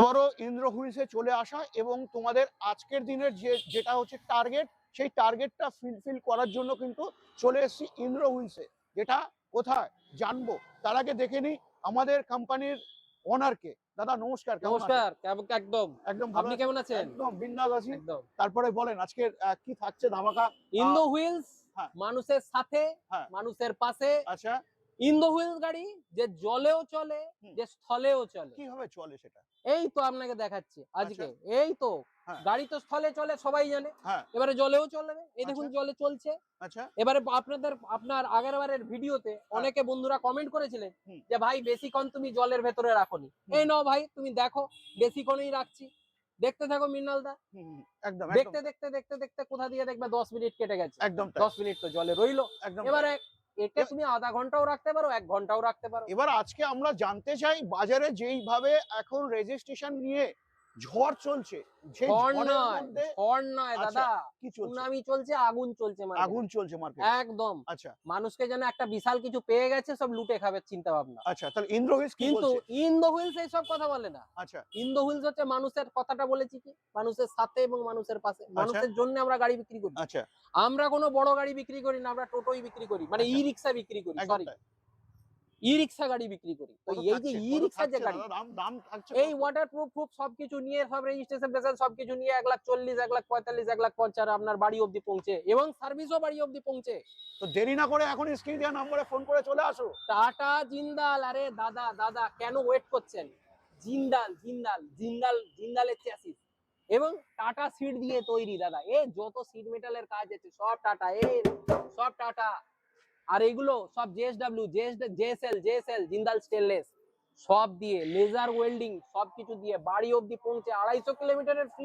আবারও ইন্দ্র হুইলসে চলে আসা এবং তোমাদের আজকের দিনের যে যেটা হচ্ছে টার্গেট সেই টার্গেটটা ফিলফিল করার জন্য কিন্তু চলে এসেছি ইন্দ্র হুইলসে যেটা কোথায় জানব। তার আগে দেখে নিই আমাদের কোম্পানির ওনারকে দাদা নমস্কার নমস্কার কেমন- একদম। একদম আপনি কেমন আছেন? একদম বিন্দাস আছি। একদম। তারপরে বলেন আজকের আহ, কি থাকছে ধামাকা? ইন্দো হুইলস হ্যাঁ। মানুষের সাথে হ্যাঁ। মানুষের পাশে আচ্ছা। হুইলস গাড়ি যে জলেও চলে যে স্থলেও চলে। কীভাবে চলে সেটা? এই তো আপনাকে দেখাচ্ছি আজকে। আচ্ছা। এই তো হ্যাঁ। গাড়ি তো স্থলে চলে সবাই জানে। হ্যাঁ। এবারে জলেও চলবে। এই দেখুন আচ্ছা। জলে চলছে। আচ্ছা। এবারে আপনাদের আপনার আগের বারের ভিডিওতে অনেকে বন্ধুরা কমেন্ট করেছিলেন যে ভাই বেশিক্ষণ তুমি জলের ভেতরে রাখোনি। এই নাও ভাই তুমি দেখো বেশিক্ষণই রাখছি। দেখতে থাকো মৃণালদা হুম, হুম, একদম দেখতে দেখতে দেখতে দেখতে কোথা দিয়ে দেখবে? দশ মিনিট কেটে গেছে। একদম দশ মিনিট তো জলে রইল। একদম এবারে এটা তুমি আধা ঘন্টাও রাখতে পারো এক ঘন্টাও রাখতে পারো। এবার আজকে আমরা জানতে চাই বাজারে যেইভাবে এখন রেজিস্ট্রেশন নিয়ে ঝড় চলছে। সেই ঝড় ঝড়ের নয় মধ্যে ঝড় নয় আচ্ছা, দাদা। কি চলছে? সুনামি চলছে আগুন চলছে আগুন চলছে একদম। আচ্ছা। মানুষকে যেন একটা বিশাল কিছু পেয়ে গেছে সব লুটে খাবে চিন্তা ভাবনা আচ্ছা তাহলে ইন্দ্র হুইলস কিন্তু বলছে? হুইলস এইসব কথা বলে না। আচ্ছা। হুইলস হচ্ছে মানুষের কথাটা বলেছি কি? মানুষের সাথে এবং মানুষের পাশে। মানুষের জন্য আমরা গাড়ি বিক্রি করি। আচ্ছা। আমরা কোনো বড় গাড়ি বিক্রি করি না আমরা টোটোই বিক্রি করি। মানে আচ্ছা। ই রিক্সা বিক্রি করি সরি। ই রিক্সা গাড়ি বিক্রি করি। তো এই যে ই রিক্সা যে গাড়ি এই কত? ওয়াটার প্রুফ সবকিছু নিয়ে সব রেজিস্ট্রেশন টেশন সবকিছু নিয়ে এক লাখ চল্লিশ এক লাখ পঁয়তাল্লিশ এক লাখ পঞ্চাশ আপনার বাড়ি অব্দি পৌঁছে এবং সার্ভিসও বাড়ি অব্দি পৌঁছে। তো দেরি না করে এখন স্ক্রিন দেওয়া নম্বরে ফোন করে চলে আসো। টাটা জিন্দাল আরে দাদা দাদা কেন ওয়েট করছেন? জিন্দাল জিন্দাল জিন্দাল জিন্দালের চ্যাসিস এবং টাটা সিট দিয়ে তৈরি দাদা। এ যত সিট মেটালের কাজ আছে সব টাটা এ সব টাটা। আর এগুলো সব JSW JSL JSL Jindal stainless সব দিয়ে লেজার ওয়েল্ডিং সবকিছু দিয়ে বাড়ি অব্দি পৌঁছে আড়াইশো কিলোমিটারের ফ্রি